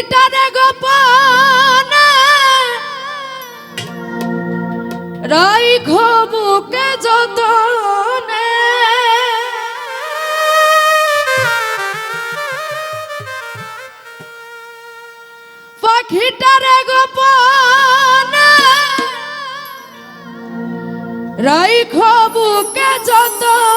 পাখিটারে গোপনে। রাইখো বুকে যতনে। পাখিটারে গোপনে। রাইখো বুকে যতনে।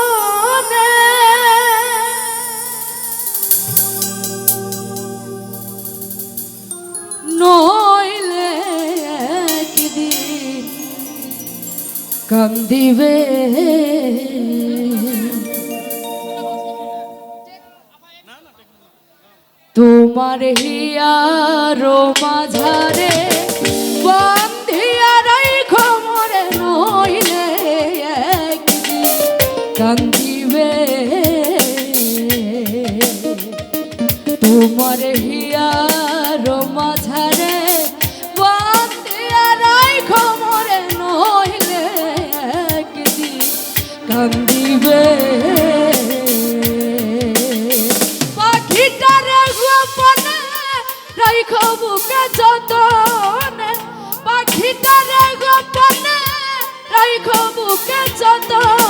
কান্দিবে তোমার হিয়ারো মাঝারে বন্ধিয়া রাইখো মরে নইলে কান্দিবে। তোমার বুকে যতনে পাখিটারে গোপনে রাইখো বুকে যতনে।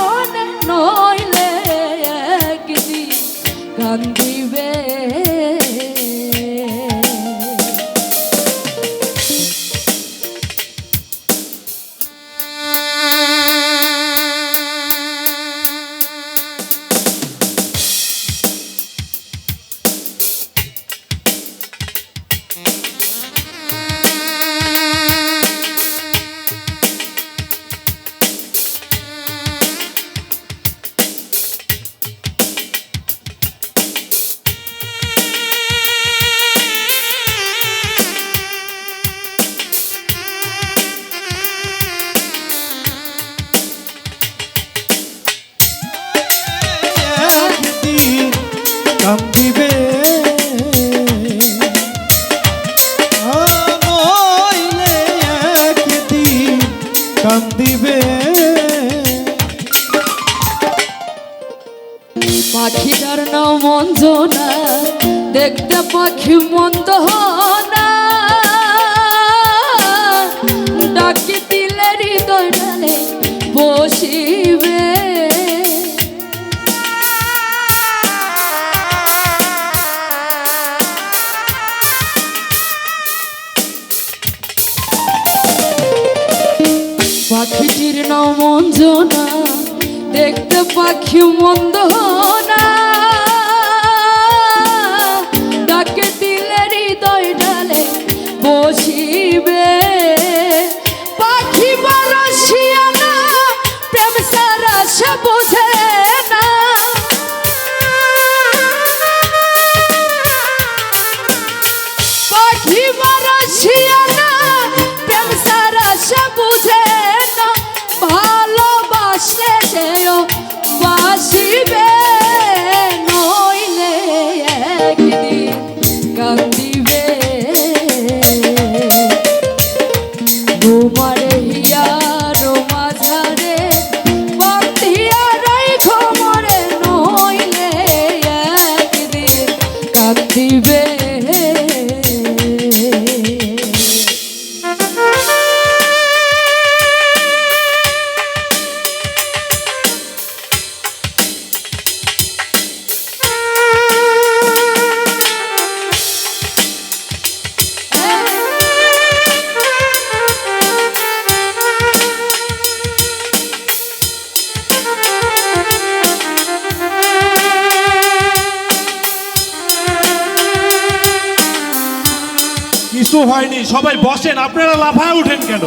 পাখিটার নাম মঞ্জনা দেখতে পাখি মন্দ না ডাকি দিলে হৃদয় ডালে বসিবে। পাখিটির নাম মঞ্জনা পাখি মন্দ না। হয়নি, সবাই বসেন, আপনারা লাফায় উঠেন কেন?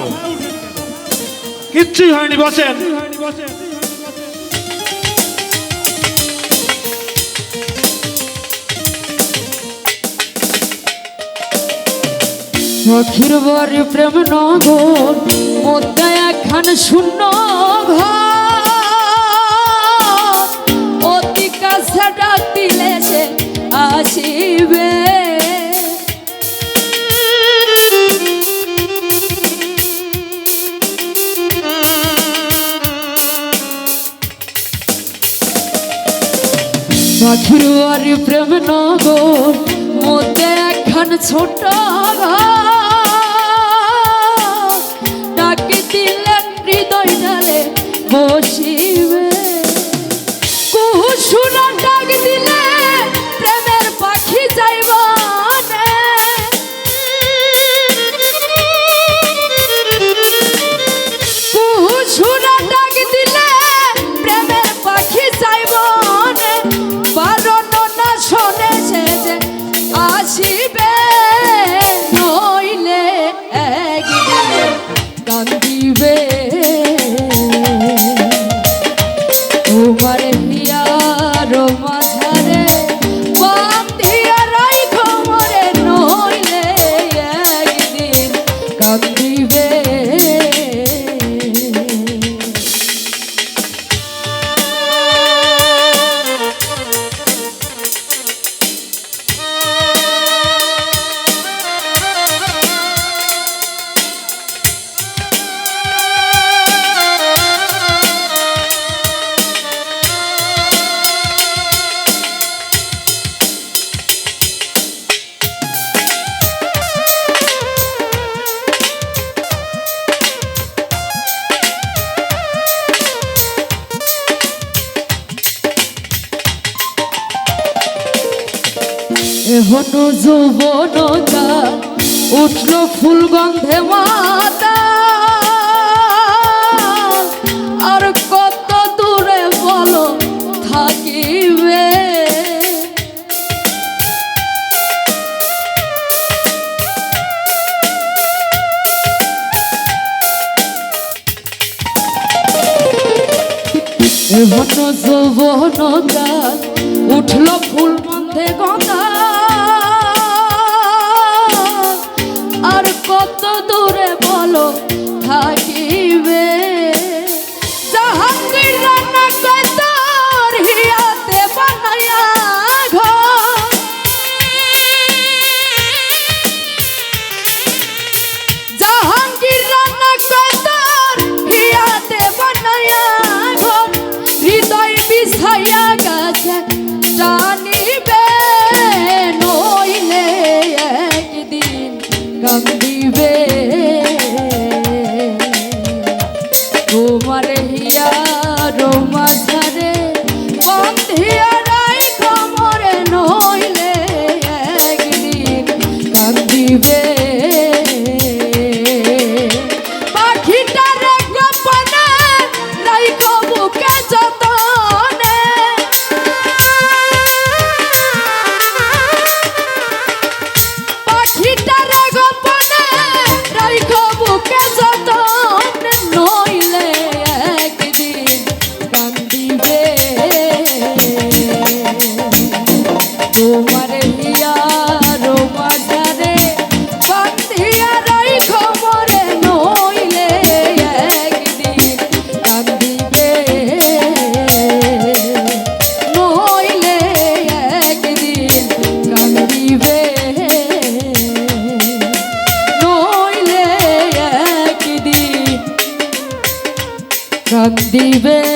কিচ্ছুই হয়নি, বসেন। সখীর বাড়ি প্রেম নগর মধ্যে একখান শূন্য। মাথুরুয়ার প্রেম নগর মধ্যে একখান ছোট ডাকে দিলেন হৃদয় ডালে বোঝ ঘন যৌবনতা উঠল ফুল গন্ধে মাতা। আর কত দূরে বলো থাকিবে। ঘন যৌবনতা উঠল ফুল baby